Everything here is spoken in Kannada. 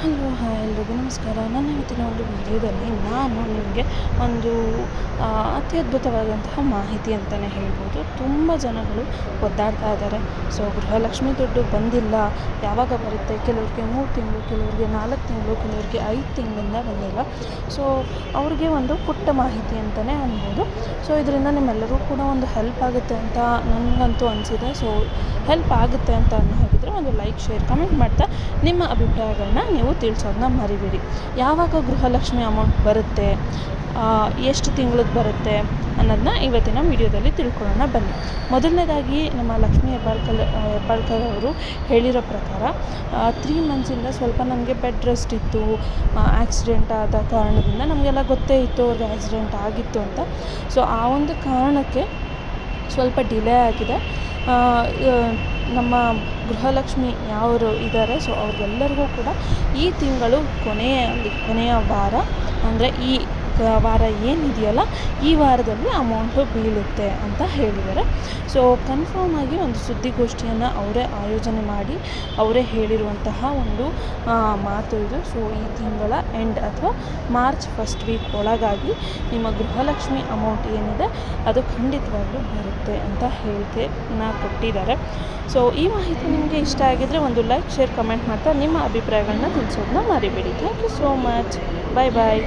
ಹಲೋ ಹಾಯ್ ಎಲ್ರಿಗೂ ನಮಸ್ಕಾರ. ನಾನು ಇವತ್ತಿನ ಒಂದು ವಿಡಿಯೋದಲ್ಲಿ ನಾನು ನಿಮಗೆ ಒಂದು ಅತ್ಯದ್ಭುತವಾದಂತಹ ಮಾಹಿತಿ ಅಂತಲೇ ಹೇಳ್ಬೋದು. ತುಂಬ ಜನಗಳು ಒದ್ದಾಡ್ತಾ ಇದ್ದಾರೆ. ಸೊ, ಗೃಹಲಕ್ಷ್ಮಿ ದುಡ್ಡು ಬಂದಿಲ್ಲ. ಯಾವಾಗ ಬರುತ್ತೆ? ಕೆಲವ್ರಿಗೆ ಮೂರು ತಿಂಗಳು, ಕೆಲವ್ರಿಗೆ ನಾಲ್ಕು ತಿಂಗಳು, ಕೆಲವ್ರಿಗೆ ಐದು ತಿಂಗಳಿಂದ ಬಂದಿಲ್ಲ. ಸೊ, ಅವ್ರಿಗೆ ಒಂದು ಪುಟ್ಟ ಮಾಹಿತಿ ಅಂತಲೇ ಅನ್ಬೋದು. ಸೊ, ಇದರಿಂದ ನಿಮ್ಮೆಲ್ಲರೂ ಕೂಡ ಒಂದು ಹೆಲ್ಪ್ ಆಗುತ್ತೆ ಅಂತ ನನಗಂತೂ ಅನಿಸಿದೆ. ಸೊ ಹೆಲ್ಪ್ ಆಗುತ್ತೆ ಅಂತ ಅನ್ನೋ ಹಾಗಿದ್ರೆ ಒಂದು ಲೈಕ್ ಶೇರ್ ಕಮೆಂಟ್ ಮಾಡ್ತಾ ನಿಮ್ಮ ಅಭಿಪ್ರಾಯಗಳನ್ನ ನೀವು ತಿಳಿಸೋದನ್ನ ಮರಿಬೇಡಿ. ಯಾವಾಗ ಗೃಹಲಕ್ಷ್ಮಿ ಅಮೌಂಟ್ ಬರುತ್ತೆ? ಎಷ್ಟು ತಿಂಗ್ಳಿಗೆ ಬರುತ್ತೆ ಅನ್ನೋದನ್ನ ಇವತ್ತಿನ ವಿಡಿಯೋದಲ್ಲಿ ತಿಳ್ಕೊಳ್ಳೋಣ. ಬನ್ನಿ. ಮೊದಲನೇದಾಗಿ ನಮ್ಮ ಲಕ್ಷ್ಮೀ ಹೆಬ್ಬಾಳ್ಕರ್ ಹೆಬ್ಬಾಳ್ಕರ್ ಅವರು ಹೇಳಿರೋ ಪ್ರಕಾರ ತ್ರೀ ಮಂತ್ಸಿಂದ ಸ್ವಲ್ಪ ನಮಗೆ ಬೆಡ್ ರೆಸ್ಟ್ ಇತ್ತು ಆಕ್ಸಿಡೆಂಟ್ ಆದ ಕಾರಣದಿಂದ ನಮಗೆಲ್ಲ ಗೊತ್ತೇ ಇತ್ತು ಅವ್ರಿಗೆ ಆಕ್ಸಿಡೆಂಟ್ ಆಗಿತ್ತು ಅಂತ. ಸೊ ಆ ಒಂದು ಕಾರಣಕ್ಕೆ ಸ್ವಲ್ಪ ಡಿಲೇ ಆಗಿದೆ. ನಮ್ಮ ಗೃಹಲಕ್ಷ್ಮಿ ಯಾರು ಇದ್ದಾರೆ ಸೊ ಅವ್ರಿಗೆಲ್ಲರಿಗೂ ಕೂಡ ಈ ತಿಂಗಳು ಕೊನೆಯಲ್ಲಿ ಕೊನೆಯ ವಾರ, ಅಂದರೆ ಈ ವಾರ ಏನಿದೆಯಲ್ಲ, ಈ ವಾರದಲ್ಲಿ ಅಮೌಂಟು ಬೀಳುತ್ತೆ ಅಂತ ಹೇಳಿದ್ದಾರೆ. ಸೊ ಕನ್ಫರ್ಮ್ ಆಗಿ ಒಂದು ಸುದ್ದಿಗೋಷ್ಠಿಯನ್ನು ಅವರೇ ಆಯೋಜನೆ ಮಾಡಿ, ಅವರೇ ಹೇಳಿರುವಂತಹ ಒಂದು ಮಾತು ಇದು. ಸೊ ಈ ತಿಂಗಳ ಎಂಡ್ ಅಥವಾ ಮಾರ್ಚ್ ಫಸ್ಟ್ ವೀಕ್ ಒಳಗಾಗಿ ನಿಮ್ಮ ಗೃಹಲಕ್ಷ್ಮಿ ಅಮೌಂಟ್ ಏನಿದೆ, ಅದು ಖಂಡಿತವಾಗ್ಲೂ ಬರುತ್ತೆ ಅಂತ ಹೇಳಿಕೆನ ಕೊಟ್ಟಿದ್ದಾರೆ. ಸೊ ಈ ಮಾಹಿತಿ ನಿಮಗೆ ಇಷ್ಟ ಆಗಿದ್ದರೆ ಒಂದು ಲೈಕ್ ಶೇರ್ ಕಮೆಂಟ್ ಮಾಡ್ತಾ ನಿಮ್ಮ ಅಭಿಪ್ರಾಯಗಳನ್ನ ತಿಳಿಸೋದನ್ನ ಮರಿಬೇಡಿ. Thank you so much bye bye